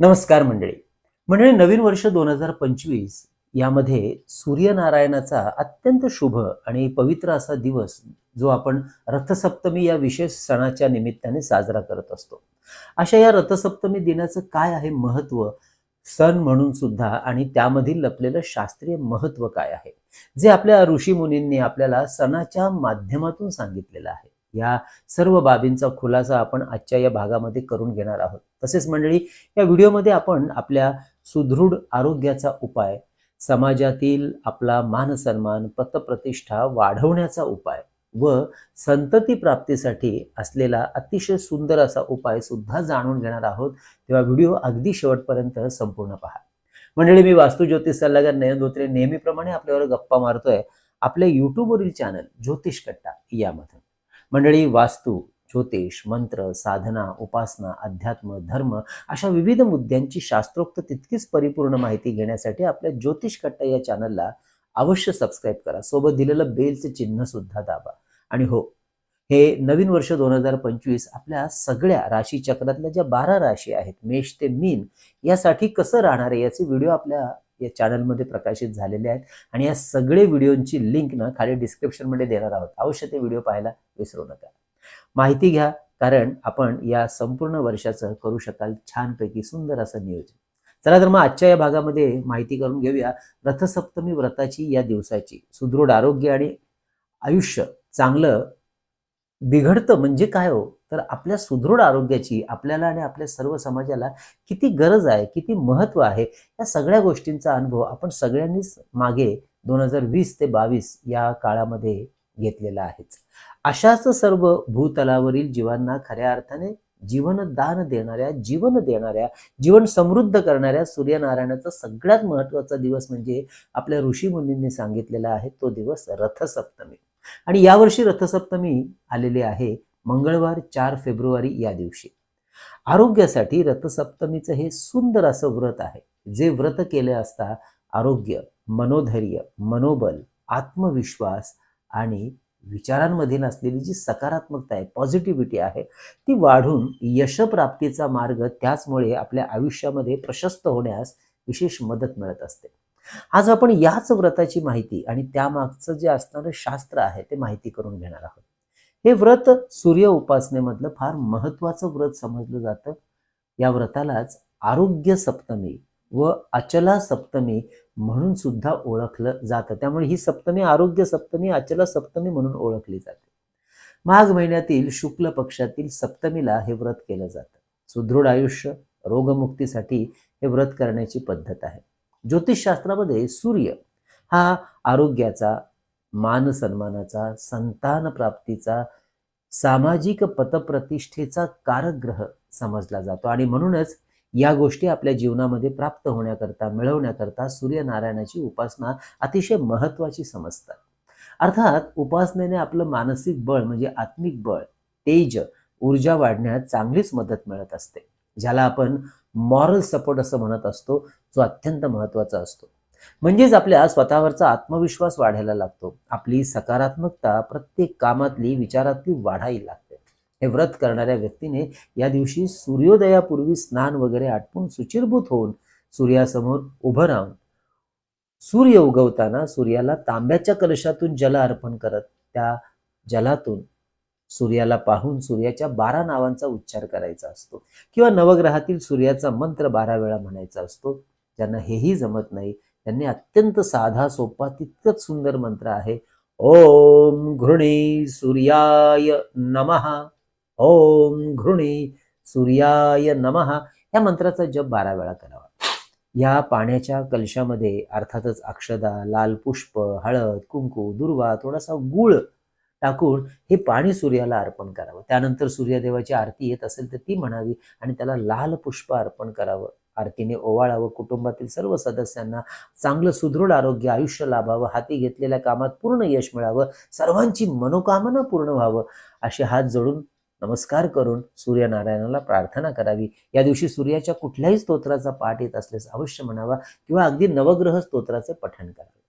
नमस्कार मंडळी. मंडळी नवीन वर्ष दोन हजार पंचवीस यामध्ये सूर्यनारायणाचा अत्यंत शुभ आणि पवित्र असा दिवस जो आपण रथसप्तमी या विशेष सणाच्या निमित्ताने साजरा करत असतो. अशा या रथसप्तमी दिनाचं काय आहे महत्त्व? सण म्हणून सुद्धा आणि त्यामधील लपलेलं शास्त्रीय महत्त्व काय आहे? जे आपल्या ऋषीमुनींनी आपल्याला सणाच्या माध्यमातून सांगितलेलं आहे. या सर्व बाबींचा खुलासा आपण आजच्या या भागामध्ये करून घेणार आहोत. तसेच मंडळी या व्हिडिओमध्ये आपण आपल्या सुदृढ आरोग्याचा उपाय समाजातील आपला मान सन्मान पतप्रतिष्ठा वाढवण्याचा उपाय व संतती प्राप्तीसाठी असलेला अतिशय सुंदर असा उपाय सुद्धा जाणून घेणार आहोत. तेव्हा व्हिडिओ अगदी शेवटपर्यंत संपूर्ण पहा. मंडळी मी वास्तू ज्योतिष सल्लागार नयन धोत्रे नेहमीप्रमाणे आपल्यावर गप्पा मारतोय. आपल्या युट्यूबवरील चॅनल ज्योतिष कट्टा यामधून. मंडळी वास्तू ज्योतिष मंत्र साधना उपासना अध्यात्म धर्म अशा विविध मुद्द्यांची शास्त्रोक्त तितकीच परिपूर्ण माहिती घेण्यासाठी आपल्या ज्योतिष कट्टा या चॅनलला अवश्य सबस्क्राईब करा. सोबत दिलेलं बेलचं चिन्ह सुद्धा दाबा. आणि हो हे नवीन वर्ष दोन हजार पंचवीस आपल्या सगळ्या राशी चक्रातल्या ज्या बारा राशी आहेत मेष ते मीन यासाठी कसं राहणार आहे याचे व्हिडिओ आपल्या या चॅनलमध्ये प्रकाशित झालेले आहेत. आणि या सगळे व्हिडिओंची लिंक ना खाली डिस्क्रिप्शनमध्ये देणार आहोत. अवश्य ते व्हिडिओ पाहायला विसरू नका. माहिती घ्या कारण आपण या संपूर्ण वर्षाचं करू शकाल छानपैकी सुंदर असं नियोजन. चला तर मग आजच्या या भागामध्ये माहिती करून घेऊया रथसप्तमी व्रताची या दिवसाची. सुदृढ आरोग्य आणि आयुष्य चांगलं बिघडतं म्हणजे काय हो? तर आपल्या सुदृढ आरोग्याची आपल्याला आणि आपल्या सर्व समाजाला किती गरज आहे किती महत्त्व आहे या सगळ्या गोष्टींचा अनुभव आपण सगळ्यांनीच मागे दोन हजार वीस ते बावीस या काळामध्ये घेतलेला आहेच. अशाच सर्व भूतलावरील जीवांना खऱ्या अर्थाने जीवनदान देणाऱ्या जीवन देणाऱ्या जीवन समृद्ध करणाऱ्या सूर्यनारायणाचा सगळ्यात महत्त्वाचा दिवस म्हणजे आपल्या ऋषीमुनींनी सांगितलेला आहे तो दिवस रथसप्तमी. आणि यावर्षी रथसप्तमी आलेली आहे. मंगळवार चार फेब्रुवारी या दिवशी. आरोग्यासाठी रथसप्तमीचं हे सुंदर असं व्रत आहे. जे व्रत केले असता आरोग्य मनोधैर्य मनोबल आत्मविश्वास आणि विचारांमधील असलेली जी सकारात्मकता आहे पॉझिटिव्हिटी आहे ती वाढून यशप्राप्तीचा मार्ग त्याचमुळे आपल्या आयुष्यामध्ये प्रशस्त होण्यास विशेष मदत मिळत असते. आज आपण याच व्रताची माहिती आणि त्यामागचं जे असणारं शास्त्र आहे ते माहिती करून घेणार आहोत. हे व्रत सूर्य उपासनेमधलं फार महत्वाचं व्रत समजलं जातं. या व्रतालाच आरोग्य सप्तमी व अचला सप्तमी म्हणून सुद्धा ओळखलं जातं. त्यामुळे ही सप्तमी आरोग्य सप्तमी अचला सप्तमी म्हणून ओळखली जाते. माघ महिन्यातील शुक्ल पक्षातील सप्तमीला हे व्रत केलं जातं. सुदृढ आयुष्य रोगमुक्तीसाठी हे व्रत करण्याची पद्धत आहे. ज्योतिषशास्त्रामध्ये सूर्य हा आरोग्याचा मान सन्मानाचा संतान प्राप्तीचा सामाजिक पतप्रतिष्ठेचा कारक ग्रह समजला जातो. आणि म्हणूनच या गोष्टी आपल्या जीवनामध्ये प्राप्त होण्याकरता मिळवण्याकरता सूर्यनारायणाची उपासना अतिशय महत्वाची समजतात. अर्थात उपासनेने आपलं मानसिक बळ म्हणजे आत्मिक बळ तेज ऊर्जा वाढण्यात चांगलीच मदत मिळत असते. ज्याला आपण मॉरल सपोर्ट असं म्हणत असतो जो अत्यंत महत्त्वाचा असतो. म्हणजेच आपल्या स्वतःवरचा आत्मविश्वास वाढायला लागतो. आपली सकारात्मकता प्रत्येक कामातली विचारातली वाढायला लागते. हे व्रत करणाऱ्या व्यक्तीने या दिवशी सूर्योदयापूर्वी स्नान वगैरे आटपून सुचिरभूत होऊन सूर्यासमोर उभं राहून सूर्य उगवताना सूर्याला तांब्याच्या कलशातून जल अर्पण करत त्या जलातून सूर्याला पाहून सूर्याच्या बारा नावांचा उच्चार करायचा असतो. किंवा नवग्रहातील सूर्याचा मंत्र बारा वेळा म्हणायचा असतो. ज्यांना हेही जमत नाही त्यांनी अत्यंत साधा सोपा तितकंच सुंदर मंत्र आहे. ओम घृणी सूर्याय नमः. ओम घृणी सूर्याय नमः. या मंत्राचा जप बारा वेळा करावा. या पाण्याच्या कलशामध्ये अर्थातच अक्षदा लाल पुष्प हळद कुंकू दुर्वा थोडासा गुळ टाकून हे पाणी सूर्याला अर्पण करावं. त्यानंतर सूर्यदेवाची आरती येत असेल तर ती म्हणावी आणि त्याला लाल पुष्प अर्पण करावं. आरतीने ओवाळावं कुटुंबातील सर्व सदस्यांना चांगलं सुदृढ आरोग्य आयुष्य लाभावं हाती घेतलेल्या कामात पूर्ण यश मिळावं सर्वांची मनोकामना पूर्ण व्हावं असे हात जोडून नमस्कार करून सूर्यनारायणाला प्रार्थना करावी. या दिवशी सूर्याच्या कुठल्याही स्तोत्राचा पाठ येत असल्यास अवश्य म्हणावा किंवा अगदी नवग्रह स्तोत्राचे पठण करावे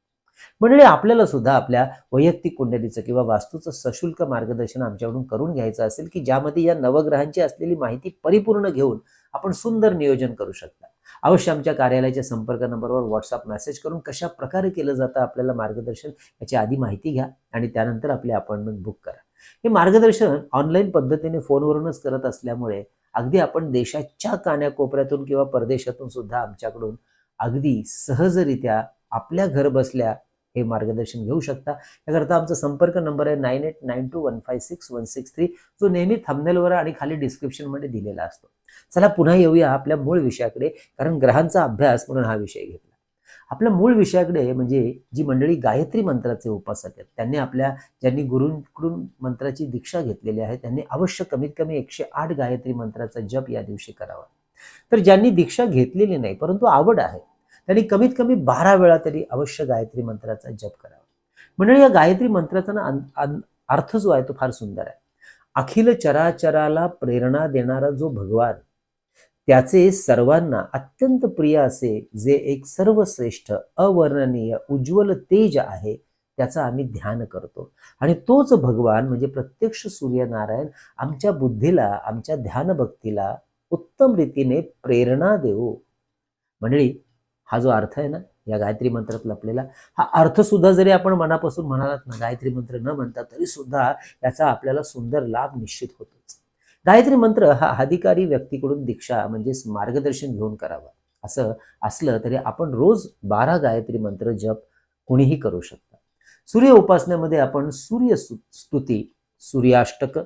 म्हणजे आपल्याला सुद्धा आपल्या वैयक्तिक कुंडलीचं किंवा वास्तूचं सशुल्क मार्गदर्शन आमच्याकडून करून घ्यायचं असेल की ज्यामध्ये या नवग्रहांची असलेली माहिती परिपूर्ण घेऊन आपण सुंदर नियोजन करू शकता. अवश्य आमच्या कार्यालयाच्या संपर्क नंबरवर व्हॉट्सअप मेसेज करून कशा प्रकारे केलं जातं आपल्याला मार्गदर्शन याची आधी माहिती घ्या आणि त्यानंतर आपले अपॉइंटमेंट बुक करा. हे मार्गदर्शन ऑनलाईन पद्धतीने फोनवरूनच करत असल्यामुळे अगदी आपण देशाच्या कान्याकोपऱ्यातून किंवा परदेशातून सुद्धा आमच्याकडून अगदी सहजरित्या आपल्या घर बसल्या हे मार्गदर्शन घेऊ शकता. याकरता आमचा संपर्क नंबर आहे nine eight nine two one five six one six three जो नेहमी थंबनेलवर आणि खाली डिस्क्रिप्शनमध्ये दिलेला असतो. चला पुन्हा येऊया आपल्या मूळ विषयाकडे कारण ग्रहांचा अभ्यास म्हणून हा विषय घेतला. आपल्या मूळ विषयाकडे म्हणजे जी मंडळी गायत्री मंत्राचे उपासक आहेत त्यांनी आपल्या ज्यांनी गुरूंकडून मंत्राची दीक्षा घेतलेली आहे त्यांनी अवश्य कमीत कमी एकशे आठ गायत्री मंत्राचा जप या दिवशी करावा. तर ज्यांनी दीक्षा घेतलेली नाही परंतु आवड आहे त्यांनी कमीत कमी बारा वेळा तरी अवश्य गायत्री मंत्राचा जप करावा. मंडळी या गायत्री मंत्राचा ना अर्थ जो आहे तो फार सुंदर आहे. अखिल चराचराला प्रेरणा देणारा जो भगवान त्याचे सर्वांना अत्यंत प्रिय असे जे एक सर्वश्रेष्ठ अवर्णनीय उज्ज्वल तेज आहे त्याचं आम्ही ध्यान करतो. आणि तोच भगवान म्हणजे प्रत्यक्ष सूर्यनारायण आमच्या बुद्धीला आमच्या ध्यानभक्तीला उत्तम रीतीने प्रेरणा देऊ. मंडळी हा जो अर्थ आहे ना या गायत्री मंत्रात लपलेला हा अर्थ सुद्धा जरी आपण मनापासून म्हणालात ना गायत्री मंत्र न म्हणता तरी सुद्धा याचा आपल्याला सुंदर लाभ निश्चित होतोच. गायत्री मंत्र हा अधिकारी व्यक्तीकडून दीक्षा म्हणजेच मार्गदर्शन घेऊन करावा. असं असलं तरी आपण रोज बारा गायत्री मंत्र जप कुणीही करू शकता. सूर्य उपासनेमध्ये आपण सूर्य स्तुती सूर्याष्टक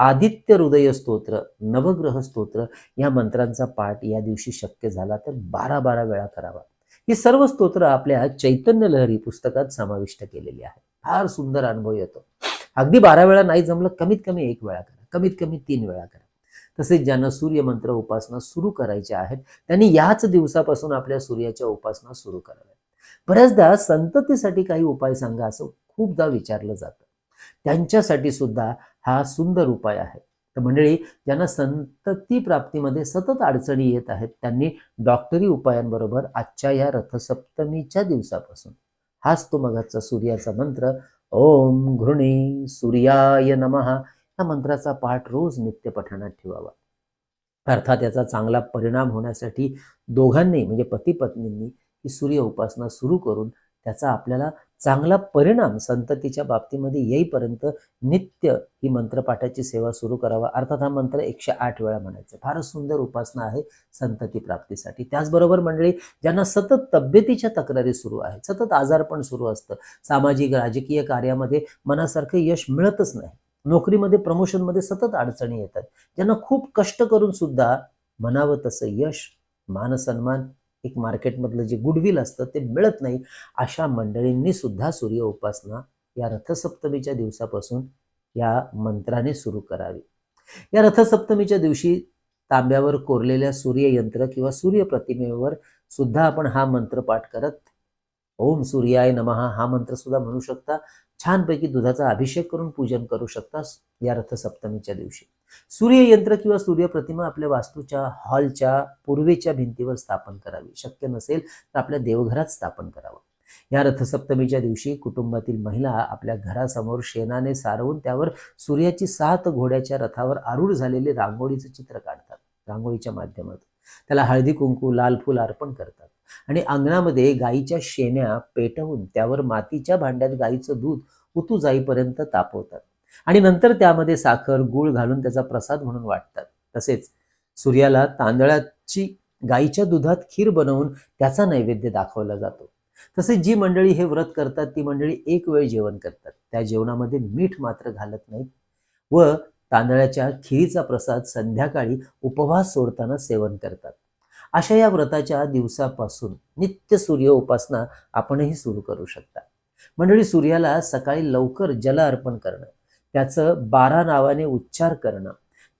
आदित्य हृदय स्तोत्र नवग्रह स्तोत्र या मंत्रांचा पाठ या दिवशी शक्य झाला तर बारा बारा वेळा करावा. ही सर्व स्तोत्र आपल्या चैतन्य लहरी पुस्तकात समाविष्ट केलेली आहे फार सुंदर अनुभव येतो. अगदी बारा वेळा नाही जमलं कमीत कमी एक वेळा करा. कमीत कमी तीन वेळा करा. तसेच ज्यांना सूर्यमंत्र उपासना सुरू करायच्या आहेत त्यांनी याच दिवसापासून आपल्या सूर्याच्या उपासना सुरू कराव्या बऱ्याचदा संततीसाठी काही उपाय सांगा असं खूपदा विचारलं जातं. त्यांच्यासाठी सुद्धा हा सुंदर उपाय आहे. तर मंडळी ज्यांना संतती प्राप्तीमध्ये सतत अडचणी येत आहेत त्यांनी डॉक्टरी उपायांबरोबर आजच्या या रथसप्तमीच्या दिवसापासून हाच तो मगाचा सूर्याचा मंत्र ओम घृणी सूर्याय नमः या मंत्राचा पाठ रोज नित्य पठणात ठेवावा. अर्थात याचा चांगला परिणाम होण्यासाठी दोघांनी म्हणजे पती पत्नींनी ही सूर्य उपासना सुरू करून त्याचा आपल्याला चांगला परिणाम संततीच्या बाबतीमध्ये येईपर्यंत नित्य ही मंत्रपाठाची सेवा सुरू करावा. अर्थात हा मंत्र एकशे आठ वेळा म्हणायचा. फारच सुंदर उपासना आहे संतती प्राप्तीसाठी. त्याचबरोबर मंडळी ज्यांना सतत तब्येतीच्या तक्रारी सुरू आहेत सतत आजारपण सुरू असतं सामाजिक राजकीय कार्यामध्ये मनासारखं यश मिळतच नाही. नोकरीमध्ये प्रमोशनमध्ये सतत अडचणी येतात. ज्यांना खूप कष्ट करून सुद्धा म्हणावं तसं यश मानसन्मान एक मार्केटमधलं जे गुडविल असतं ते मिळत नाही अशा मंडळींनी सुद्धा सूर्य उपासना या रथसप्तमीच्या दिवसापासून या मंत्राने सुरू करावी. या रथसप्तमीच्या दिवशी तांब्यावर कोरलेल्या सूर्ययंत्र किंवा सूर्य प्रतिमेवर सुद्धा आपण हा मंत्र पाठ करत ओम सूर्याय नमः हा मंत्र सुद्धा म्हणू शकता. छानपैकी दुधाचा अभिषेक करून पूजन करू शकता या रथसप्तमीच्या दिवशी. सूर्ययंत्र किंवा सूर्यप्रतिमा आपल्या वास्तूच्या हॉलच्या पूर्वेच्या भिंतीवर स्थापन करावी. शक्य नसेल तर आपल्या देवघरात स्थापन करावं. या रथसप्तमीच्या दिवशी कुटुंबातील महिला आपल्या घरासमोर शेणाने सारवून त्यावर सूर्याची सात घोड्याच्या रथावर आरूढ झालेले रांगोळीचं चित्र काढतात. रांगोळीच्या माध्यमातून. त्याला हळदी कुंकू लाल फुल अर्पण करतात. आणि अंगणामध्ये गाईच्या शेण्या पेटवून त्यावर मातीच्या भांड्यात गाईचं दूध उतू जाईपर्यंत तापवतात. आणि नंतर त्यामध्ये साखर गूळ घालून त्याचा प्रसाद म्हणून वाटतात. तसेच सूर्याला तांदळाची गाईच्या दुधात खीर बनवून त्याचा नैवेद्य दाखवला जातो. तसेच जी मंडळी हे व्रत करतात ती मंडळी एक वेळ जेवण करतात. त्या जेवणामध्ये मीठ मात्र घालत नाहीत व तांदळाच्या खिरीचा प्रसाद संध्याकाळी उपवास सोडताना सेवन करतात. अशा या व्रताच्या दिवसापासून नित्य सूर्य उपासना आपणही सुरू करू शकता. मंडळी सूर्याला सकाळी लवकर जल अर्पण करणं त्याचं बारा नावाने उच्चार करणं.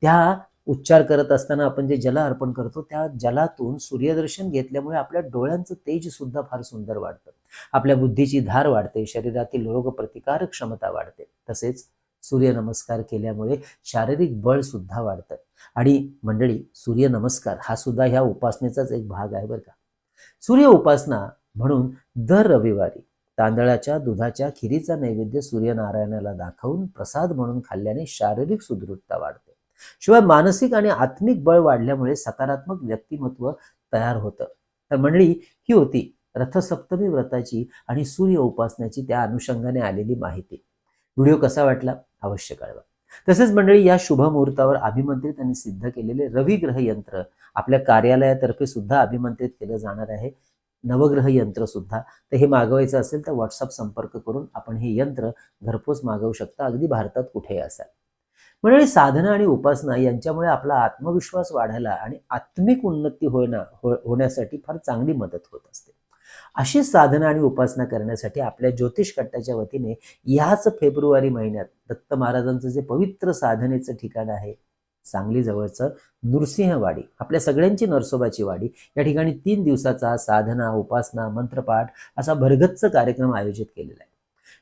त्या उच्चार करत असताना आपण जे जल अर्पण करतो त्या जलातून सूर्यदर्शन घेतल्यामुळे आपल्या डोळ्यांचं तेज सुद्धा फार सुंदर वाढतं. आपल्या बुद्धीची धार वाढते शरीरातील रोगप्रतिकारक क्षमता वाढते. तसेच सूर्यनमस्कार केल्यामुळे शारीरिक बळ सुद्धा वाढतं. आणि मंडळी सूर्यनमस्कार हा सुद्धा ह्या उपासनेचाच एक भाग आहे बरं का. सूर्य उपासना म्हणून दर रविवारी तांदळाच्या दुधाच्या खिरीचा नैवेद्य सूर्यनारायणाला दाखवून प्रसाद म्हणून खाल्ल्याने शारीरिक सुदृढता वाढते. शिवाय मानसिक आणि आत्मिक बळ वाढल्यामुळे सकारात्मक व्यक्तिमत्व तयार होतं. तर मंडळी ही होती रथसप्तमी व्रताची आणि सूर्य उपासनाची त्या अनुषंगाने आलेली माहिती. व्हिडिओ कसा वाटला? अवश्य कळवा. तसेच मंडळी या शुभ मुहूर्तावर अभिमंत्रित आणि सिद्ध केलेले रविग्रह यंत्र आपल्या कार्यालयातर्फे सुद्धा अभिमंत्रित केलं जाणार आहे. नवग्रह यंत्र सुद्धा. तर हे मागवायचं असेल तर व्हॉट्सअप संपर्क करून आपण हे यंत्र घरपोच मागवू शकता. अगदी भारतात कुठेही असाल. म्हणजे साधना आणि उपासना यांच्यामुळे आपला आत्मविश्वास वाढायला आणि आत्मिक उन्नती होणं हो होण्यासाठी फार चांगली मदत होत असते. अशी साधना आणि उपासना करण्यासाठी आपल्या ज्योतिष कट्टाच्या वतीने याच फेब्रुवारी महिन्यात दत्त महाराजांचं जे पवित्र साधनेचं ठिकाण आहे सांगली जवळचं नृसिंहवाडी आपल्या सगळ्यांची नरसोबाची वाडी. या ठिकाणी तीन दिवसाचा साधना उपासना मंत्रपाठ असा भरगच्च कार्यक्रम आयोजित केलेला आहे.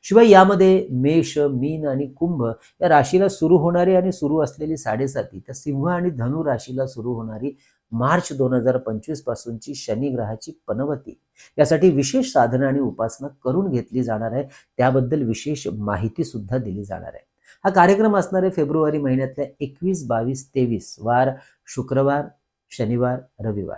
शिवाय यामध्ये मेष मीन आणि कुंभ या राशीला सुरू होणारी आणि सुरू असलेली साडेसाती तर सिंह आणि धनु राशीला सुरू होणारी मार्च दोन हजार पंचवीस पासूनची शनिग्रहाची पनवती. यासाठी विशेष साधना आणि उपासना करून घेतली जाणार आहे. त्याबद्दल विशेष माहिती सुद्धा दिली जाणार आहे. हा कार्यक्रम असणार आहे फेब्रुवारी महिन्यातल्या एकवीस बावीस तेवीस वार शुक्रवार शनिवार रविवार.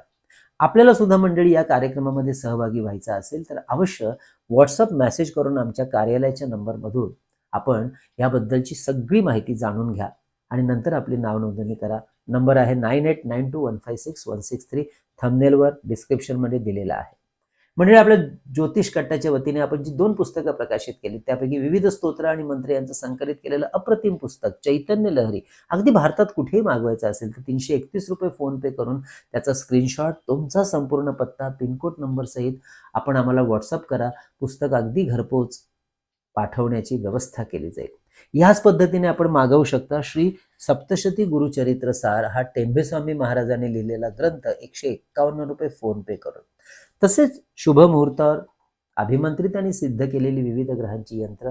आपल्याला सुद्धा मंडळी या कार्यक्रमामध्ये सहभागी व्हायचा असेल तर अवश्य व्हॉट्सअप मेसेज करून आमच्या कार्यालयाच्या नंबरमधून आपण याबद्दलची सगळी माहिती जाणून घ्या आणि नंतर आपली नाव नोंदणी करा. नंबर आहे nine eight nine two one five six one six three. थमनेलवर डिस्क्रिप्शनमध्ये दिलेला आहे. म्हणजे आपल्या ज्योतिष कट्टाच्या वतीने आपण जी दोन पुस्तकं प्रकाशित केली त्यापैकी विविध स्तोत्र आणि मंत्र यांचं संकलित केलेलं अप्रतिम पुस्तक चैतन्य लहरी. अगदी भारतात कुठेही मागवायचं असेल तर तीनशे एकतीस रुपये फोन पे करून त्याचा स्क्रीनशॉट तुमचा संपूर्ण पत्ता पिनकोड नंबर सहित आपण आम्हाला व्हॉट्सअप करा. पुस्तक अगदी घरपोच पाठवण्याची व्यवस्था केली जाईल. याच पद्धतीने आपण मागवू शकता श्री सप्तशती गुरुचरित्र सार हा टेंभेस्वामी महाराजांनी लिहिलेला ग्रंथ एकशे एक्कावन्न रुपये फोन पे करून. तसेच शुभ मुहूर्तावर अभिमंत्रित आणि सिद्ध केलेली विविध ग्रहांची यंत्र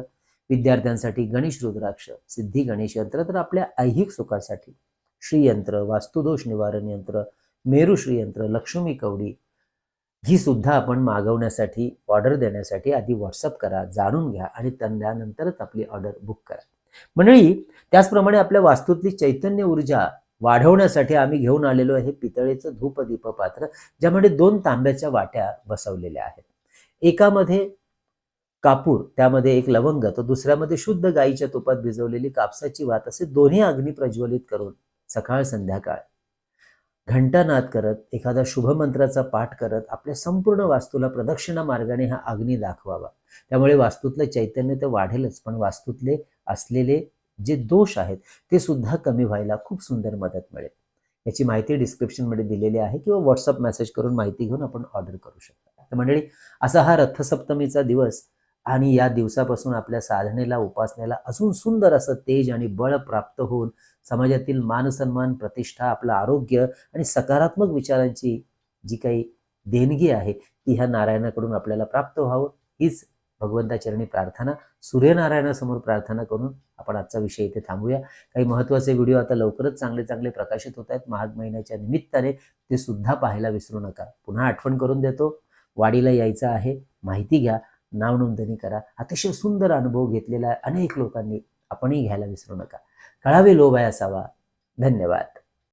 विद्यार्थ्यांसाठी गणेश रुद्राक्ष सिद्धी गणेश यंत्र तर आपल्या ऐहिक सुखासाठी. श्रीयंत्र वास्तुदोष निवारण यंत्र मेरू श्रीयंत्र लक्ष्मी कवडी ही सुद्धा आपण मागवण्यासाठी ऑर्डर देण्यासाठी आधी व्हॉट्सअप करा जाणून घ्या आणि त्यानंतरच आपली ऑर्डर बुक करा. मंडळी त्याचप्रमाणे आपल्या वास्तूतली चैतन्य ऊर्जा वाढवण्यासाठी आम्ही घेऊन आलेलो आहे पितळेचं धूपदीप पात्र ज्यामध्ये दोन तांब्याच्या वाट्या बसवलेल्या आहेत. एकामध्ये कापूर त्यामध्ये एक लवंग तर दुसऱ्यामध्ये शुद्ध गाईच्या तुपात भिजवलेली कापसाची वात असे दोन्ही अग्नी प्रज्वलित करून सकाळ संध्याकाळ घंटानाद करत एखादा शुभमंत्राचा पाठ करत आपल्या संपूर्ण वास्तूला प्रदक्षिणा मार्गाने हा अग्नी दाखवावा. त्यामुळे वास्तूतलं चैतन्य तर वाढेलच पण वास्तूतले असलेले जे दोष आहेत ते सुद्धा कमी व्हायला खूप सुंदर मदत मिळेल. याची माहिती डिस्क्रिप्शनमध्ये दिलेली आहे किंवा व्हॉट्सअप मेसेज करून माहिती घेऊन आपण ऑर्डर करू शकता. तर मंडळी असा हा रथसप्तमीचा दिवस आणि या दिवसापासून आपल्या साधनेला उपासनेला अजून सुंदर असं तेज आणि बळ प्राप्त होऊन समाजातील मानसन्मान प्रतिष्ठा आपलं आरोग्य आणि सकारात्मक विचारांची जी काही देणगी आहे ती ह्या नारायणाकडून आपल्याला प्राप्त व्हावं. हीच भगवंताचरणी प्रार्थना सूर्यनारायणासमोर प्रार्थना करून आपण आजचा विषय इथे थांबूया. काही महत्त्वाचे व्हिडिओ आता लवकरच चांगले चांगले प्रकाशित होत आहेत. माघ महिन्याच्या निमित्ताने ते सुद्धा पाहायला विसरू नका. पुन्हा आठवण करून देतो. वाडीला यायचं आहे. माहिती घ्या. नाव नोंदणी करा. अतिशय सुंदर अनुभव घेतलेला आहे अनेक लोकांनी आपणही घ्यायला विसरू नका. कळावे लोभ आहे असावा. धन्यवाद.